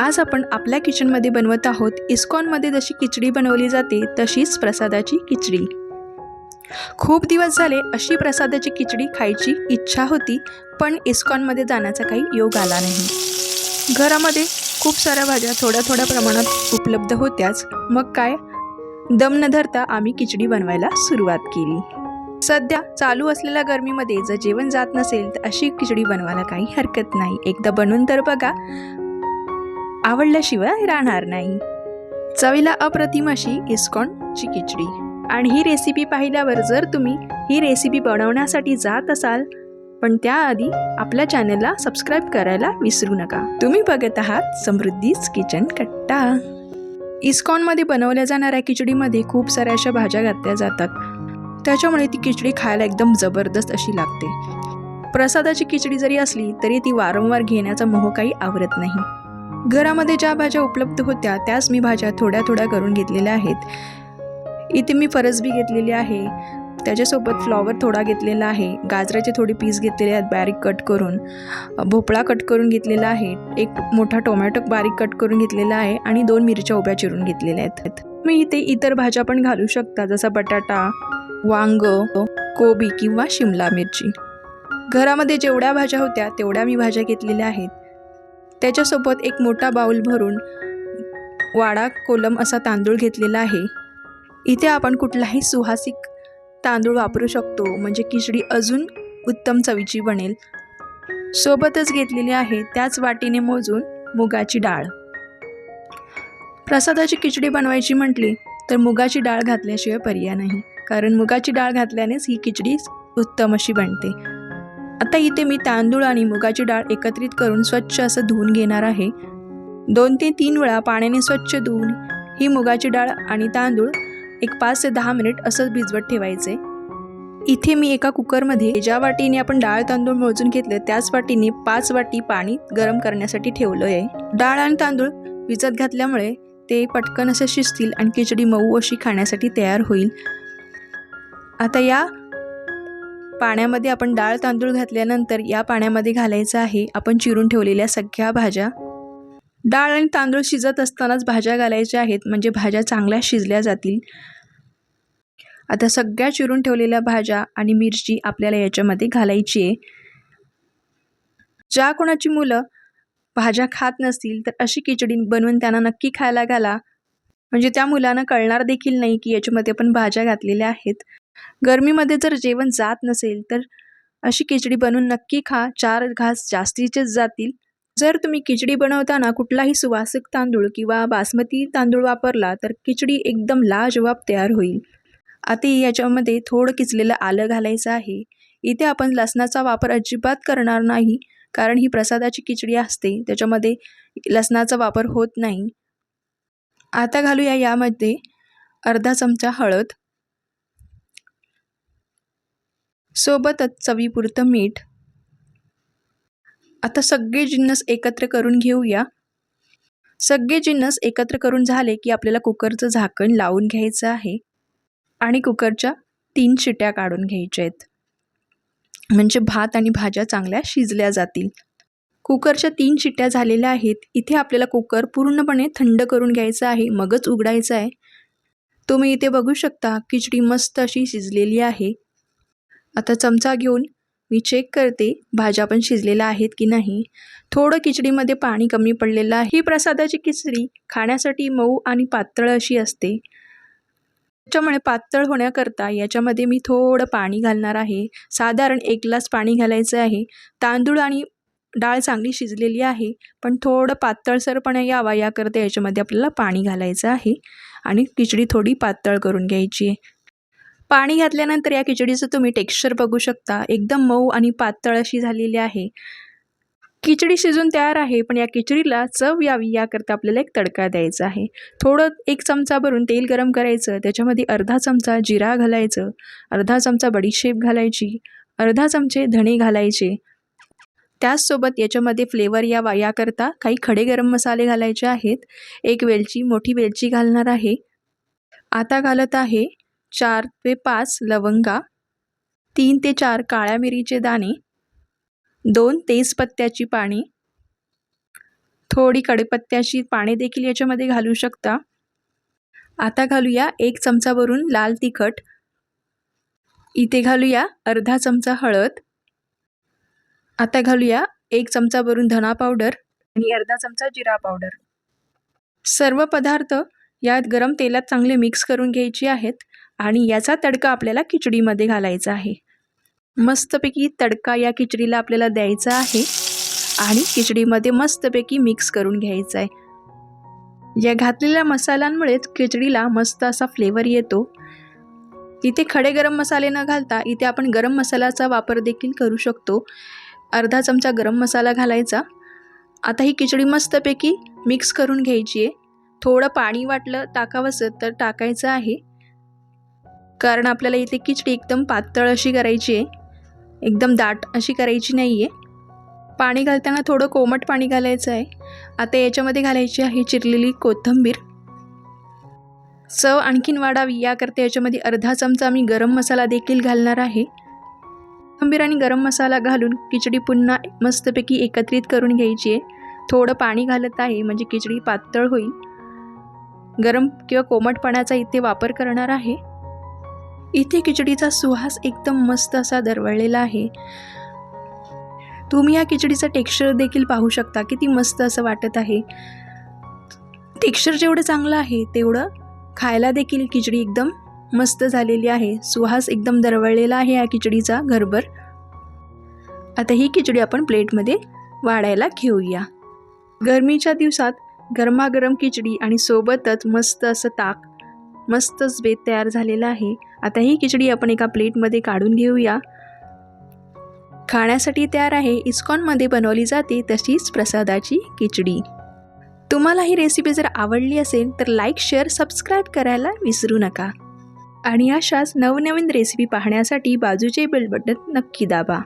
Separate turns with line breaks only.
आज आपण आपल्या किचनमध्ये बनवत आहोत इस्कॉनमध्ये जशी खिचडी बनवली जाते तशीच प्रसादाची खिचडी. खूप दिवस झाले अशी प्रसादाची खिचडी खायची इच्छा होती पण इस्कॉनमध्ये जाण्याचा काही योग आला नाही. घरामध्ये खूप साऱ्या भाज्या थोड्या थोड्या प्रमाणात उपलब्ध होत्याच. मग काय? दम न धरता आम्ही खिचडी बनवायला सुरुवात केली. सध्या चालू असलेल्या गरमीमध्ये जर जेवण जात नसेल तर अशी खिचडी बनवायला काही हरकत नाही. एकदा बनवून तर बघा. आवडल्याशिवाय राहणार नाही. चवीला अप्रतिम अशी इस्कॉनची खिचडी. आणि ही रेसिपी पाहिल्यावर जर तुम्ही ही रेसिपी बनवण्यासाठी जात असाल पण त्याआधी आपल्या चॅनलला सबस्क्राईब करायला विसरू नका. तुम्ही बघत आहात समृद्धीच किचन कट्टा. इस्कॉनमध्ये बनवल्या जाणाऱ्या खिचडीमध्ये खूप साऱ्या अशा भाज्या घातल्या जातात. त्याच्यामुळे ती खिचडी खायला एकदम जबरदस्त अशी लागते. प्रसादाची खिचडी जरी असली तरी ती वारंवार घेण्याचा मोह काही आवरत नाही. घरामध्ये ज्या भाज्या उपलब्ध होत्या त्याच मी भाज्या थोड्या थोड्या करून घेतलेल्या आहेत. इथे मी फरसबी घेतलेली आहे. त्याच्यासोबत फ्लॉवर थोडा घेतलेला आहे. गाजराचे थोडे पीस घेतलेले आहेत बारीक कट करून. भोपळा कट करून घेतलेला आहे. एक मोठा टोमॅटो बारीक कट करून घेतलेला आहे आणि दोन मिरच्या उभ्या चिरून घेतलेल्या आहेत. मी इथे इतर भाज्या पण घालू शकता जसा बटाटा वांग कोबी किंवा शिमला मिरची. घरामध्ये जेवढ्या भाज्या होत्या तेवढ्या मी भाज्या घेतलेल्या आहेत. त्याच्यासोबत एक मोठा बाऊल भरून वाडा कोलम असा तांदूळ घेतलेला आहे. इथे आपण कुठलाही सुहासिक तांदूळ वापरू शकतो म्हणजे खिचडी अजून उत्तम चवीची बनेल. सोबतच घेतलेली आहे त्याच वाटीने मोजून मुगाची डाळ. प्रसादाची खिचडी बनवायची म्हटली तर मुगाची डाळ घातल्याशिवाय पर्याय नाही कारण मुगाची डाळ घातल्यानेच ही खिचडी उत्तम अशी बनते. आता इथे मी तांदूळ आणि मुगाची डाळ एकत्रित करून स्वच्छ असं धुवून घेणार आहे. दोन ते तीन वेळा पाण्याने स्वच्छ धुवून ही मुगाची डाळ आणि तांदूळ एक पाच ते दहा मिनिट असंच भिजवत ठेवायचे. इथे मी एका कुकरमध्ये ज्या वाटीने आपण डाळ तांदूळ मोजून घेतले त्याच वाटीने पाच वाटी पाणी गरम करण्यासाठी ठेवलं आहे डाळ आणि तांदूळ भिजत घातल्यामुळे ते पटकन असे शिजतील आणि खिचडी मऊ अशी खाण्यासाठी तयार होईल. आता या पाण्यामध्ये आपण डाळ तांदूळ घातल्यानंतर या पाण्यामध्ये घालायचं आहे. आपण चिरून ठेवलेल्या सगळ्या भाज्या. डाळ आणि तांदूळ शिजत असतानाच भाज्या घालायच्या आहेत म्हणजे भाज्या चांगल्या शिजल्या जातील. आता सगळ्या चिरून ठेवलेल्या भाज्या आणि मिरची आपल्याला याच्यामध्ये घालायची आहे. ज्या कोणाची मुलं भाज्या खात नसतील तर अशी खिचडी बनवून त्यांना नक्की खायला घाला. म्हणजे त्या मुलांना कळणार देखील नाही की याच्यामध्ये आपण भाज्या घातलेल्या आहेत. गरमीमध्ये जर जेवण जात नसेल तर अशी खिचडी बनवून नक्की खा. चार घास जास्तीचेच जातील. जर तुम्ही खिचडी बनवताना कुठलाही सुवासिक तांदूळ किंवा बासमती तांदूळ वापरला तर खिचडी एकदम लाजवाब तयार होईल. आता याच्यामध्ये थोडं किचलेलं आलं घालायचं आहे. इथे आपण लसणाचा वापर अजिबात करणार नाही कारण ही प्रसादाची खिचडी असते. त्याच्यामध्ये लसणाचा वापर होत नाही. आता घालूया यामध्ये अर्धा चमचा हळद सोबतच चवीपुरतं मीठ. आता सगळे जिन्नस एकत्र करून घेऊया. सगळे जिन्नस एकत्र करून झाले की आपल्याला कुकरचं झाकण लावून घ्यायचं आहे. आणि कुकरच्या तीन शिट्या काढून घ्यायच्या आहेत. म्हणजे भात आणि भाज्या चांगल्या शिजल्या जातील. कुकरच्या तीन शिट्ट्या झालेल्या आहेत. इथे आपल्याला कुकर पूर्णपणे थंड करून घ्यायचं आहे. मगच उघडायचं आहे. तुम्ही इथे बघू शकता खिचडी मस्त अशी शिजलेली आहे. आता चमचा घेऊन मी चेक करते भाज्या पण शिजलेल्या आहेत की नाही. थोडं खिचडीमध्ये पाणी कमी पडलेलं आहे. ही प्रसादाची खिचडी खाण्यासाठी मऊ आणि पातळ अशी असते. त्याच्यामुळे पातळ होण्याकरता याच्यामध्ये मी थोडं पाणी घालणार आहे. साधारण एक ग्लास पाणी घालायचं आहे. तांदूळ आणि डाळ चांगली शिजलेली आहे पण थोडं पातळसरपणा यावा याकरता याच्यामध्ये आपल्याला पाणी घालायचं आहे आणि खिचडी थोडी पातळ करून घ्यायची आहे. पाणी घातल्यानंतर या खिचडीचं तुम्ही टेक्स्चर बघू शकता. एकदम मऊ आणि पातळ अशी झालेली आहे. खिचडी शिजून तयार आहे पण या खिचडीला चव यावी याकरता आपल्याला एक तडका द्यायचा आहे. थोडं एक चमचा भरून तेल गरम करायचं त्याच्यामध्ये अर्धा चमचा जिरा घालायचं अर्धा चमचा बडीशेप घालायची अर्धा चमचे धणे घालायचे. त्याचसोबत याच्यामध्ये फ्लेवर यावा याकरता काही खडे गरम मसाले घालायचे आहेत. एक वेलची मोठी वेलची घालणार आहे. आता घालत आहे चार ते पाच लवंगा तीन ते चार काळ्या मिरीचे दाणे दोन तेजपत्त्याची पाने. थोडी कढीपत्त्याची पाने देखील याच्यामध्ये घालू शकता. आता घालूया एक चमचावरून लाल तिखट. इथे घालूया अर्धा चमचा हळद. आता घालूया एक चमचावरून धना पावडर आणि अर्धा चमचा जिरा पावडर. सर्व पदार्थ यात गरम तेलात चांगले मिक्स करून घ्यायचे आहेत. आणि याचा तडका आपल्याला खिचडीमध्ये घालायचा आहे. मस्तपैकी तडका या खिचडीला आपल्याला द्यायचा आहे आणि खिचडीमध्ये मस्तपैकी मिक्स करून घ्यायचा आहे. या घातलेल्या मसाल्यांमुळेच खिचडीला मस्त असा फ्लेवर येतो. इथे खडे गरम मसाले न घालता इथे आपण गरम मसाल्याचा वापर देखील करू शकतो. अर्धा चमचा गरम मसाला घालायचा. आता ही खिचडी मस्तपैकी मिक्स करून घ्यायची आहे. थोडं पाणी वाटलं टाकावंसं तर टाकायचं आहे. कारण आपल्याला इथे खिचडी एकदम पातळ अशी करायची आहे. एकदम दाट अशी करायची नाही आहे पाणी घालताना थोडं कोमट पाणी घालायचं आहे. आता याच्यामध्ये घालायची आहे चिरलेली कोथिंबीर. चव आणखीन वाढावी याकरता याच्यामध्ये अर्धा चमचा मी गरम मसाला देखील घालणार आहे. कोथिंबीर आणि गरम मसाला घालून खिचडी पुन्हा मस्तपैकी एकत्रित करून घ्यायची आहे. थोडं पाणी घालत आहे म्हणजे खिचडी पातळ होईल. गरम किंवा कोमटपणाचा इथे वापर करणार आहे. इथे खिचडीचा सुहास एकदम मस्त असा दरवळलेला आहे. तुम्ही या खिचडीचं टेक्स्चर देखील पाहू शकता किती मस्त असं वाटत आहे. टेक्स्चर जेवढं चांगलं आहे तेवढं खायला देखील खिचडी एकदम मस्त झालेली आहे. सुहास एकदम दरवळलेला आहे या खिचडीचा घरभर. आता ही खिचडी आपण प्लेटमध्ये वाढायला घेऊया. गरमीच्या दिवसात गरमागरम खिचडी आणि सोबतच मस्त असं ताक मस्तच बेत तयार झालेला आहे. आता ही खिचडी आपण एका प्लेटमध्ये काढून घेऊया. खाण्यासाठी तयार आहे. इस्कॉनमध्ये बनवली जाते तशीच प्रसादाची खिचडी. तुम्हाला ही रेसिपी जर आवडली असेल तर लाईक शेअर सबस्क्राईब करायला विसरू नका. आणि अशाच नवनवीन रेसिपी पाहण्यासाठी बाजूचे बेल बटन नक्की दाबा.